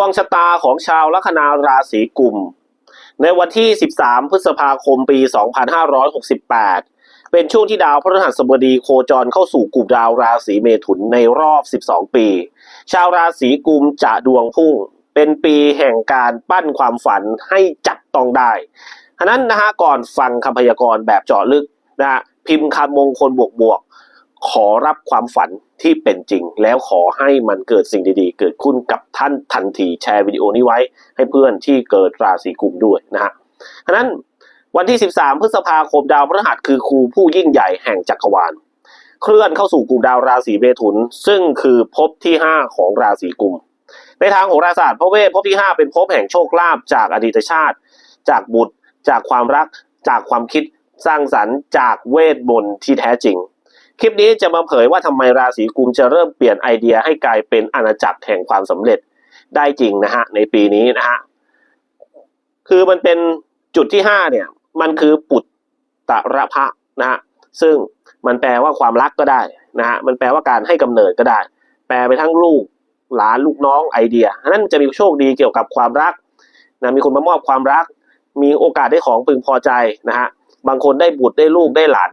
วงชะตาของชาวลัคนาราศีกุม ในวันที่ 13 พฤษภาคมปี 2568 เป็นช่วงที่ดาวพฤหัสบดีโคจรเข้าสู่กลุ่มดาวราศีเมถุนในรอบ 12 ปี ชาวราศีกุมจะดวงพุ่ง เป็นปีแห่งการปั้นความฝันให้จับต้องได้ฉะนั้นนะฮะก่อนฟังคำพยากรณ์แบบเจาะลึกนะฮะพิมพ์คำมงคลบวกบวก ขอรับความฝันที่เป็นจริง แล้วขอให้มันเกิดสิ่งดีๆ เกิดขึ้นกับท่านทันทีแชร์วิดีโอนี้ไว้ ให้เพื่อนที่เกิดราศีกุมด้วยนะฮะฉะนั้นวันที่ 13 พฤษภาคมดาวพฤหัสคือครูผู้ยิ่งใหญ่แห่งจักรวาล เคลื่อนเข้าสู่กลุ่มดาวราศีเมถุน ซึ่งคือภพที่ 5 ของราศีกุม ในทางโหราศาสตร์พระเวทภพที่ 5 เป็นภพแห่งโชคลาภจากอดีตชาติ จากบุตร จากความรัก จากความคิดสร้างสรรค์จากเวทมนต์ที่แท้จริง คลิปนี้จะมาเผยว่าทำไมราศีกุมจะเริ่มเปลี่ยนไอเดียให้กลายเป็นอาณาจักรแห่งความสำเร็จได้จริงนะฮะในปีนี้นะฮะคือมันเป็นจุดที่ห้าเนี่ยมันคือปุตตะระพะนะฮะซึ่งมันแปลว่าความรักก็ได้นะฮะมันแปลว่าการให้กำเนิดก็ได้ แปลไปทั้งลูกหลานลูกน้องไอเดียนนั้นจะมีโชคดีเกี่ยวกับความรักนะมีคนมามอบความรัก มีโอกาสได้ของพึงพอใจนะฮะบางคนได้บุตรได้ลูกได้หลาน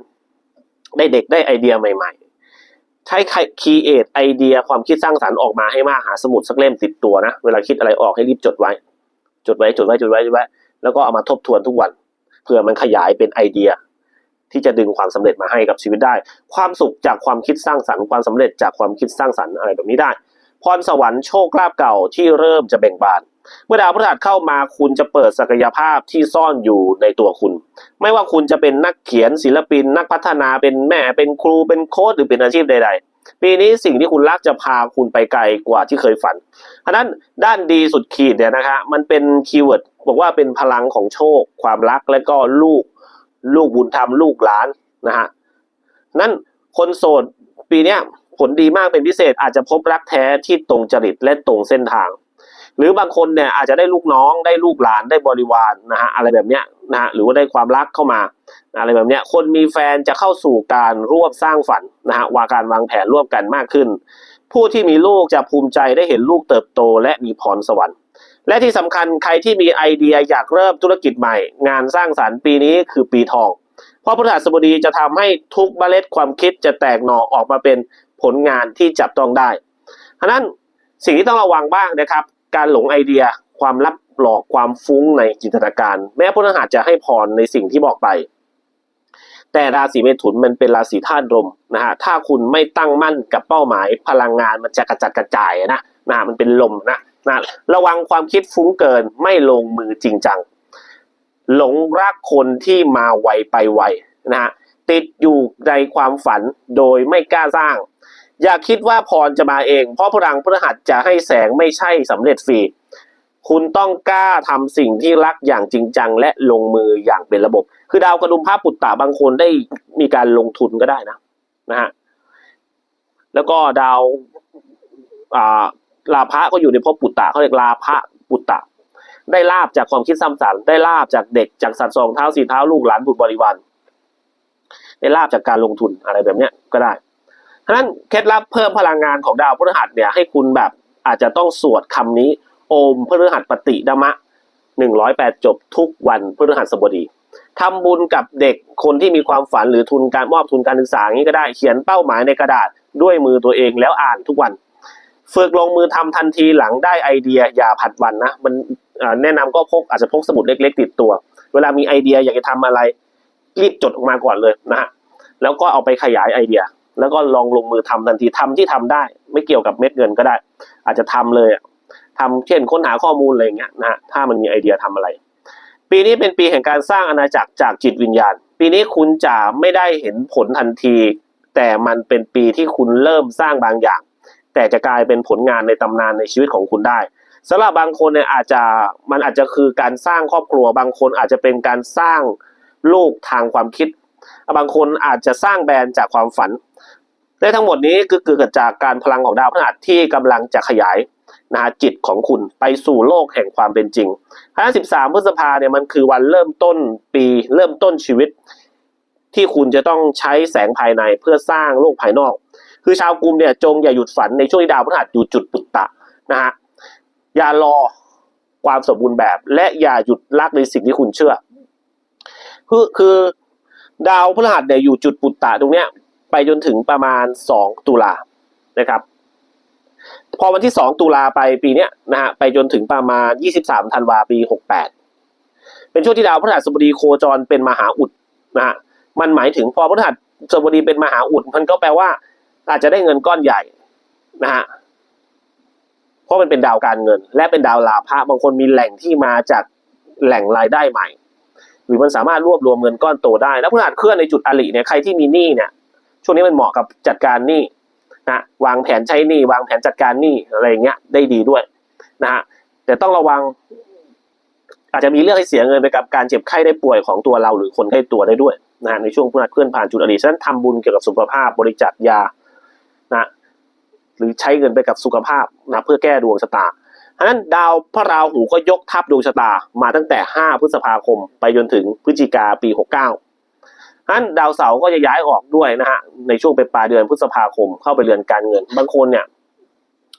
ได้เด็กได้ไอเดียใหม่ๆ ใช้คีเอทไอเดียความคิดสร้างสรรค์ออกมาให้มากหาสมุดสักเล่มติดตัวนะ เวลาคิดอะไรออกให้รีบจดไว้ จดไว้จดไว้จดไว้จดไว้ แล้วก็เอามาทบทวนทุกวันเพื่อมันขยายเป็นไอเดีย ที่จะดึงความสำเร็จมาให้กับชีวิตได้ ความสุขจากความคิดสร้างสรรค์ความสำเร็จจากความคิดสร้างสรรค์อะไรแบบนี้ได้ พรสวรรค์โชคลาภเก่าที่เริ่มจะเบ่งบาน เมื่อดาวพฤหัสเข้ามาคุณจะเปิดศักยภาพที่ซ่อนอยู่ในตัวคุณ ไม่ว่าคุณจะเป็นนักเขียนศิลปิน นักพัฒนาเป็นแม่เป็นครูเป็นโค้ชหรือเป็นอาชีพใด ๆ ปีนี้สิ่งที่คุณรักจะพาคุณไปไกลกว่าที่เคยฝันฉะนั้นด้านดีสุดขีดเนี่ยนะคะมันเป็นคีย์เวิร์ดบอกว่าเป็นพลังของโชค ความรักและก็ลูกลูกบุญธรรมลูกหลานนะฮะนั่นคนโสดปีนี้ผลดีมากเป็นพิเศษอาจจะพบรักแท้ที่ตรงจริตและตรงเส้นทาง หรือบางคนเนี่ยอาจจะได้ลูกน้องได้ลูกหลานได้บริวารนะฮะอะไรแบบเนี้ยนะฮะหรือว่าได้ความรักเข้ามา อะไรแบบเนี้ยคนมีแฟนจะเข้าสู่การร่วมสร้างฝันนะฮะว่าการวางแผนร่วมกันมากขึ้น ผู้ที่มีลูกจะภูมิใจได้เห็นลูกเติบโตและมีพรสวรรค์และที่สำคัญใครที่มีไอเดียอยากเริ่มธุรกิจใหม่ งานสร้างสรรค์ปีนี้คือปีทองเพราะพฤหัสบดีจะทำให้ทุกเมล็ดความคิดจะแตกหน่อออกมาเป็นผลงานที่จับต้องได้ฉะนั้นสิ่งที่ต้องระวังบ้างนะครับ การหลงไอเดีย ความลับหลอกความฟุ้งในจินตนาการ แม้พฤหัสจะให้พรในสิ่งที่บอกไป แต่ราศีเมถุนมันเป็นราศีธาตุลมนะฮะถ้าคุณไม่ตั้งมั่นกับเป้าหมาย พลังงานมันจะกระจัดกระจายนะนะมันเป็นลมนะนะระวังความคิดฟุ้งเกินไม่ลงมือจริงจัง หลงรักคนที่มาไวไปไวนะฮะติดอยู่ในความฝันโดยไม่กล้าสร้าง อย่าคิดว่าพรจะมาเอง เพราะพลังพฤหัสจะให้แสงไม่ใช่สำเร็จฟรี คุณต้องกล้าทำสิ่งที่รักอย่างจริงจัง และลงมืออย่างเป็นระบบ คือดาวกระดุมพระปุตตะบางคนได้มีการลงทุนก็ได้นะนะฮะแล้วก็ดาวอ่าลาภะก็อยู่ในภพปุตตะเขาเรียกลาภะปุตตะ ได้ลาบจากความคิดสร้างสรรค์ได้ลาบจากเด็กจากสัตว์สองเท้าสี่เท้าลูกหลานบุตรบริวารได้ลาบจากการลงทุนอะไรแบบเนี้ยก็ได้ ฉะนั้นเคล็ดลับเพิ่มพลังงานของดาวพฤหัสเนี่ยให้คุณแบบอาจจะต้องสวดคำนี้ โอมพฤหัสปฏิดมะหนึ่งร้อยแปดจบทุกวันพฤหัสบดีทำบุญกับเด็กคนที่มีความฝันหรือทุนการมอบทุนการศึกษาอย่างนี้ก็ได้เขียนเป้าหมายในกระดาษด้วยมือตัวเองแล้วอ่านทุกวัน ฝึกลงมือทำทันทีหลังได้ไอเดียอย่าผัดวันนะมันแนะนำก็พกอาจจะพกสมุดเล็ก ๆ ติดตัว เวลามีไอเดียอยากจะทำอะไรรีบจดออกมาก่อนเลยนะฮะแล้วก็เอาไปขยายไอเดีย แล้วก็ลองลงมือทำทันทีทำที่ทำได้ ไม่เกี่ยวกับเม็ดเงินก็ได้ อาจจะทำเลยอะทำเช่นค้นหาข้อมูลอะไรอย่างเงี้ยนะฮะถ้ามันมีไอเดียทำอะไร ปีนี้เป็นปีแห่งการสร้างอาณาจักรจากจิตวิญญาณ ปีนี้คุณจะไม่ได้เห็นผลทันที แต่มันเป็นปีที่คุณเริ่มสร้างบางอย่าง แต่จะกลายเป็นผลงานในตำนานในชีวิตของคุณได้สำหรับบางคนเนี่ยอาจจะมันอาจจะคือการสร้างครอบครัว บางคนอาจจะเป็นการสร้างลูกทางความคิด บางคนอาจจะสร้างแบรนด์จากความฝัน และทั้งหมดนี้ก็เกิดจากการพลังของดาวพฤหัสที่กำลังจะขยายนะฮะจิตของคุณไปสู่โลกแห่งความเป็นจริงคณะ13พฤษภาเนี่ยมันคือวันเริ่มต้นปีเริ่มต้นชีวิต ที่คุณจะต้องใช้แสงภายในเพื่อสร้างโลกภายนอก คือชาวกุมเนี่ยจงอย่าหยุดฝันในช่วงที่ดาวพฤหัสอยู่จุดปุตตะนะฮะอย่ารอความสมบูรณ์แบบ และอย่าหยุดรักในสิ่งที่คุณเชื่อ คือคือดาวพฤหัสเนี่ยอยู่จุดปุตตะตรงเนี้ย ไปจนถึงประมาณสองตุลานะครับ พอวันที่สองตุลาไปปีเนี้ยนะฮะไปจนถึงประมาณยี่สิบสามธันวาปีหกแปดเป็นช่วงที่ดาวพฤหัสบดีโคจรเป็นมหาอุดนะฮะมันหมายถึงพอพฤหัสบดีเป็นมหาอุดมันก็แปลว่า อาจจะได้เงินก้อนใหญ่นะฮะเพราะมันเป็นดาวการเงิน และเป็นดาวลาภะบางคนมีแหล่งที่มาจากแหล่งรายได้ใหม่ หรือมันสามารถรวบรวมเงินก้อนโตได้ แล้วพฤหัสเคลื่อนในจุดอริเนี่ยใครที่มีหนี้เนี่ย ช่วงนี้มันเหมาะกับจัดการหนี้นะวางแผนใช้หนี้วางแผนจัดการหนี้อะไรอย่างเงี้ยได้ดีด้วยนะฮะแต่ต้องระวัง อาจจะมีเรื่องให้เสียเงินไปกับการเจ็บไข้ได้ป่วยของตัวเราหรือคนใกล้ตัวได้ด้วยนะฮะในช่วงพฤหัสเคลื่อนผ่านจุดอริฉะนั้นทำบุญเกี่ยวกับสุขภาพบริจาคยานะหรือใช้เงินไปกับสุขภาพนะเพื่อแก้ดวงชะตาฉะนั้นดาวพระราหูก็ยกทับดวงชะตามาตั้งแต่ 5 พฤษภาคม ไปจนถึงพฤศจิกาปี 69 นั้นดาวเสาร์ก็จะย้ายออกด้วยนะฮะในช่วงเป็นปลายเดือนพฤษภาคมเข้าไปเรือนการเงิน บางคนเนี่ย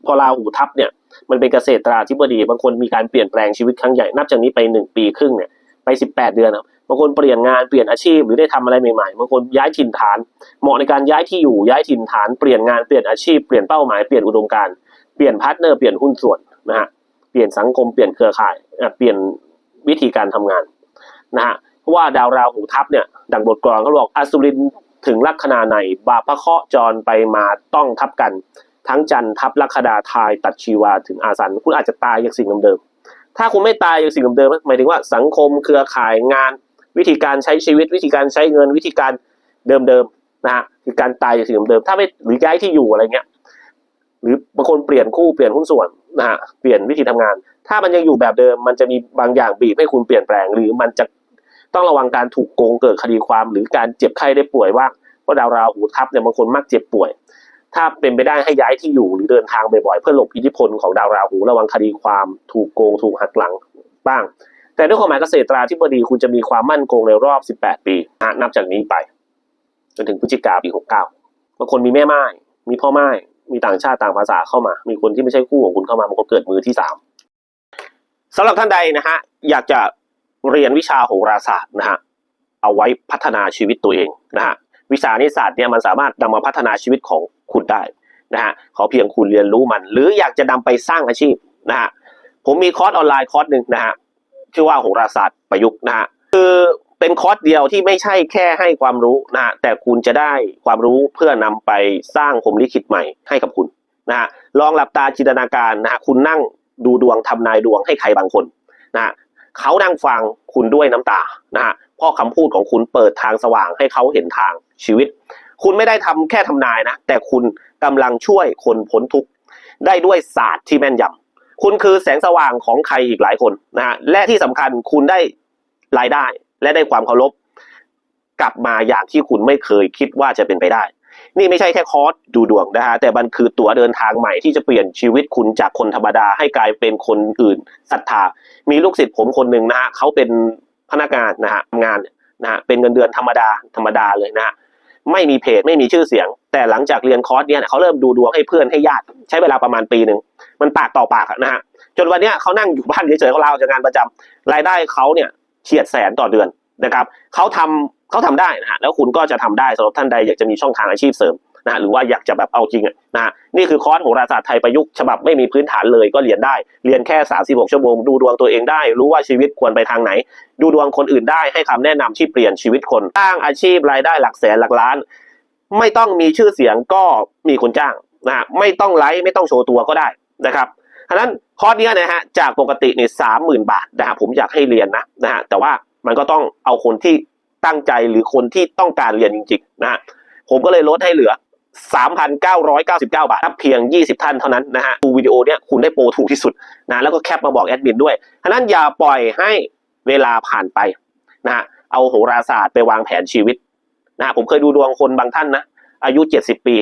พอราหูทับเนี่ย มันเป็นเกษตราธิบดี บางคนมีการเปลี่ยนแปลงชีวิตครั้งใหญ่นับจากนี้ไปหนึ่งปีครึ่งเนี่ยไปสิบแปดเดือนอะบางคนเปลี่ยนงานเปลี่ยนอาชีพหรือได้ทำอะไรใหม่ๆบางคนย้ายถิ่นฐาน เหมาะในการย้ายที่อยู่ย้ายถิ่นฐานเปลี่ยนงานเปลี่ยนอาชีพเปลี่ยนเป้าหมายเปลี่ยนอุดมการเปลี่ยนพาร์ทเนอร์เปลี่ยนหุ้นส่วนนะฮะเปลี่ยนสังคมเปลี่ยนเครือข่ายเปลี่ยนวิธีการทำงานนะฮะ ราะว่าดาวราหูทับเนี่ย ดังบทกลอนเขาบอกอสุรินถึงลัคนาในบาพระเคาะจรไปมาต้องทับกัน ทั้งจันทับลัคนาทายตัดชีวาถึงอาสันคุณอาจจะตายจากสิ่งเดิมๆถ้าคุณไม่ตายจากสิ่งเดิมๆหมายถึงว่าสังคมเครือข่ายงาน วิธีการใช้ชีวิต วิธีการใช้เงินวิธีการเดิมๆนะฮะคือการตายจากสิ่งเดิมๆถ้าไม่หรือย้ายที่อยู่อะไรเงี้ยหรือบางคนเปลี่ยนคู่เปลี่ยนหุ้นส่วนนะฮะเปลี่ยนวิธีทำงาน ถ้ามันยังอยู่แบบเดิม มันจะมีบางอย่างบีบให้คุณเปลี่ยนแปลง หรือมันจะ ต้องระวังการถูกโกงเกิดคดีความ หรือการเจ็บไข้ได้ป่วยว่าเพราะดาวราหูทับเนี่ยบางคนมักเจ็บป่วย ถ้าเป็นไปได้ให้ย้ายที่อยู่หรือเดินทางบ่อยๆเพื่อหลบอิทธิพลของดาวราหูระวังคดีความถูกโกงถูกหักหลังบ้าง แต่ด้วยความหมายเกษตราธิบดีคุณจะมีความมั่นคงในรอบ 18 ปีนะนับจากนี้ไปจนถึงพฤศจิกาปี69บางคนมีแม่ไม้มีพ่อไม้มีต่างชาติต่างภาษาเข้ามา มีคนที่ไม่ใช่คู่ของคุณเข้ามาบางคนเกิดมือที่สามสำหรับท่านใดนะฮะอยากจะ เรียนวิชาโหราศาสตร์นะฮะเอาไว้พัฒนาชีวิตตัวเองนะฮะวิชานิสศาสตร์เนี่ยมันสามารถนำมาพัฒนาชีวิตของคุณได้นะฮะขอเพียงคุณเรียนรู้มัน หรืออยากจะนำไปสร้างอาชีพนะฮะผมมีคอร์สออนไลน์คอร์สหนึ่งนะฮะชื่อว่าโหราศาสตร์ประยุกต์นะฮะคือเป็นคอร์สเดียวที่ไม่ใช่แค่ให้ความรู้นะฮะแต่คุณจะได้ความรู้เพื่อนำไปสร้างผมลิขิตใหม่ให้กับคุณนะฮะลองหลับตาจินตนาการนะฮะคุณนั่งดูดวงทำนายดวงให้ใครบางคนนะฮะ เขานั่งฟังคุณด้วยน้ำตานะฮะเพราะคำพูดของคุณเปิดทางสว่างให้เขาเห็นทางชีวิต คุณไม่ได้ทำแค่ทำนายนะ แต่คุณกำลังช่วยคนพ้นทุกข์ได้ด้วยศาสตร์ที่แม่นยำคุณคือแสงสว่างของใครอีกหลายคนนะฮะและที่สำคัญคุณได้รายได้และได้ความเคารพกลับมาอย่างที่คุณไม่เคยคิดว่าจะเป็นไปได้ นี่ไม่ใช่แค่คอร์สดูดวงนะฮะแต่มันคือตั๋วเดินทางใหม่ที่จะเปลี่ยนชีวิตคุณจากคนธรรมดาให้กลายเป็นคนอื่นศรัทธา มีลูกศิษย์ผมคนหนึ่งนะฮะเขาเป็นพนักงานนะฮะทำงานนะฮะเป็นเงินเดือนธรรมดาธรรมดาเลยนะฮะไม่มีเพจไม่มีชื่อเสียง แต่หลังจากเรียนคอร์สเนี่ยเขาเริ่มดูดวงให้เพื่อนให้ญาติใช้เวลาประมาณปีหนึ่งมันปากต่อปากนะฮะจนวันเนี้ยเขานั่งอยู่บ้านเฉยๆเขาลาออกจากงานประจำรายได้เขาเนี่ยเฉียดแสนต่อเดือน นะครับเขาทำเขาทำได้นะฮะแล้วคุณก็จะทำได้สำหรับท่านใดอยากจะมีช่องทางอาชีพเสริมนะฮะหรือว่าอยากจะแบบเอาจริงอะนะนี่คือคอร์สโหราศาสตร์ไทยประยุกต์ฉบับไม่มีพื้นฐานเลยก็เรียนได้ เรียนแค่ 36 ชั่วโมง ดูดวงตัวเองได้ รู้ว่าชีวิตควรไปทางไหน ดูดวงคนอื่นได้ให้คำแนะนำที่เปลี่ยนชีวิตคนสร้างอาชีพรายได้หลักแสนหลักล้าน ไม่ต้องมีชื่อเสียงก็มีคนจ้างนะฮะไม่ต้องไลฟ์ไม่ต้องโชว์ตัวก็ได้นะครับฉะนั้นคอร์สเนี้ยนะฮะจากปกติเนี่ยสามหมื่นบาทนะฮะผมอยากให้เรียนนะนะฮะแต่ว่า มันก็ต้องเอาคนที่ตั้งใจหรือคนที่ต้องการเรียนจริงๆนะฮะผมก็เลยลดให้เหลือ 3,999 บาทนับเพียง 20 ท่านเท่านั้นนะฮะดูวิดีโอเนี้ยคุณได้โปรถูกที่สุดนะแล้วก็แคปมาบอกแอดมินด้วยฉะนั้นอย่าปล่อยให้เวลาผ่านไปนะฮะเอาโหราศาสตร์ไปวางแผนชีวิตนะฮะผมเคยดูดวงคนบางท่านนะอายุ 70 ปี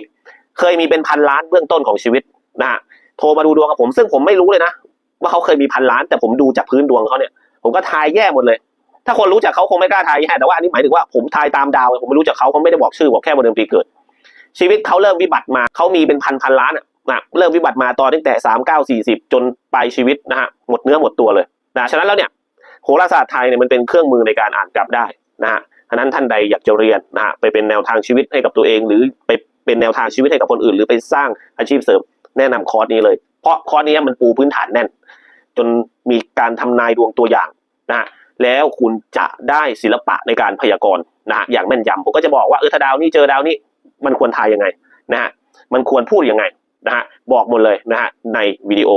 เคยมีเป็นพันล้านเบื้องต้นของชีวิตนะฮะโทรมาดูดวงกับผมซึ่งผมไม่รู้เลยนะ ว่าเขาเคยมีพันล้านแต่ผมดูจากพื้นดวงเขาเนี่ย ผมก็ทายแย่หมดเลย ถ้าคนรู้จักเขาคงไม่กล้าทายแย่แต่ว่าอันนี้หมายถึงว่าผมทายตามดาวผมไม่รู้จักเขาเขาไม่ได้บอกชื่อบอกแค่วันเดือนปีเกิด ชีวิตเขาเริ่มวิบัติมาเขามีเป็นพันพันล้านอะนะเริ่มวิบัติมาตอนตั้งแต่สามเก้าสี่สิบจนปลายชีวิตนะฮะหมดเนื้อหมดตัวเลยนะฉะนั้นแล้วเนี่ยโหราศาสตร์ไทยเนี่ยมันเป็นเครื่องมือในการอ่านกลับได้นะฮะฉะนั้นท่านใดอยากจะเรียนนะฮะไปเป็นแนวทางชีวิตให้กับตัวเอง หรือไปเป็นแนวทางชีวิตให้กับคนอื่น หรือไปสร้างอาชีพเสริมแนะนำคอร์สนี้เลย เพราะคอร์สนี้มันปูพื้นฐานแน่น จนมีการทำนายดวงตัวอย่างนะฮะ แล้วคุณจะได้ศิลปะในการพยากรณ์นะอย่างแม่นยำผมก็จะบอกว่าเออถ้าดาวนี้เจอดาวนี้ มันควรทายยังไงนะฮะมันควรพูดยังไงนะฮะบอกหมดเลยนะฮะในวิดีโอ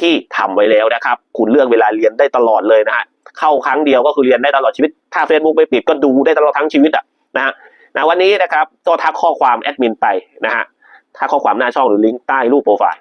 ที่ทำไว้แล้วนะครับ คุณเลือกเวลาเรียนได้ตลอดเลยนะฮะเข้าครั้งเดียวก็คือเรียนได้ตลอดชีวิต ถ้า Facebook ไม่ปิดก็ดูได้ตลอดทั้งชีวิตอะนะฮะนะวันนี้นะครับก็ทักข้อความแอดมินไปนะฮะถ้าข้อความหน้าช่องหรือลิงก์ใต้รูปโปรไฟล์